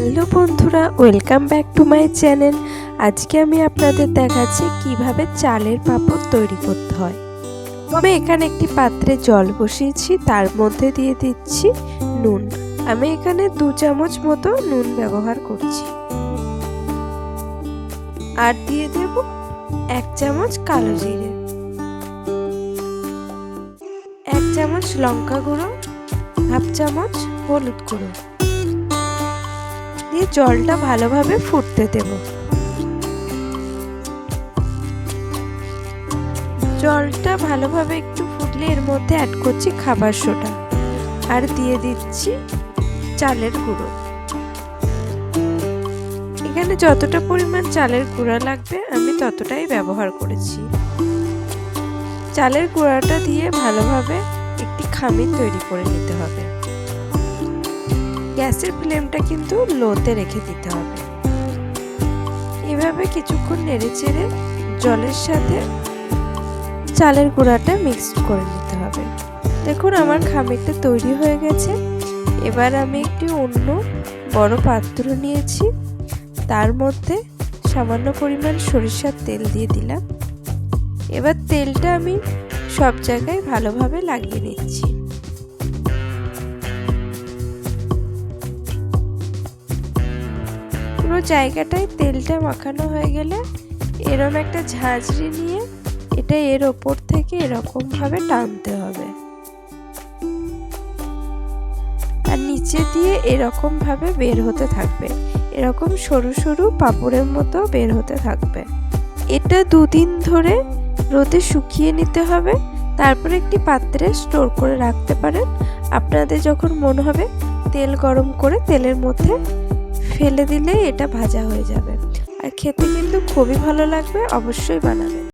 Hello বন্ধুরা, welcome back to my channel. আজকে আমি আপনাদের দেখাচ্ছি কীভাবে চালের পাঁপড় তৈরি করতে হয়। আমি এখানে একটি পাত্রে জল বসিয়েছি, তার মধ্যে দিয়ে দিচ্ছি নুন। আমি এখানে দু চামচ মতো নুন ব্যবহার করছি। আর দিয়ে দেব এক চামচ কালো জিরে। এক চামচ লঙ্কা গুঁড়ো, হাফ চামচ হলুদ গুঁড়ো। দিয়ে জলটা ভালোভাবে ফুটতে দেব। জলটা ভালোভাবে একটু ফুটলে এর মধ্যে অ্যাড করছি খাবার সোডা। আর দিয়ে দিচ্ছি চালের গুঁড়ো। এখানে যতটা পরিমাণ চালের গুঁড়া লাগবে আমি ততটাই ব্যবহার করেছি। চালের গুঁড়াটা দিয়ে ভালোভাবে একটি খামির তৈরি করে নিতে হবে। গ্যাসের ফ্লেমটা কিন্তু লোতে রেখে দিতে হবে। এভাবে কিছুক্ষণ নেড়ে চেড়ে জলের সাথে চালের গুঁড়াটা মিক্সড করে নিতে হবে। দেখুন, আমার খামিরটা তৈরি হয়ে গেছে। এবার আমি একটি অন্য বড় পাত্র নিয়েছি। তার মধ্যে সামান্য পরিমাণ সরিষার তেল দিয়ে দিলাম। এবার তেলটা আমি সব জায়গায় ভালোভাবে লাগিয়ে নিচ্ছি। পুরো জায়গাটায় তেলটা মাখানো হয়ে গেলে এরম একটা ঝাঁঝরি নিয়ে এটা এর ওপর থেকে এরকমভাবে টানতে হবে। আর নিচে দিয়ে এরকমভাবে বের হতে থাকবে। এরকম সরু সরু পাপড়ের মতো বের হতে থাকবে। এটা দুদিন ধরে রোদে শুকিয়ে নিতে হবে। তারপরে একটি পাত্রে স্টোর করে রাখতে পারেন। আপনাদের যখন মনে হবে তেল গরম করে তেলের মধ্যে ফেলে দিলেই এটা ভাজা হয়ে যাবে। আর খেতে কিন্তু খুবই ভালো লাগবে অবশ্যই বানাবেন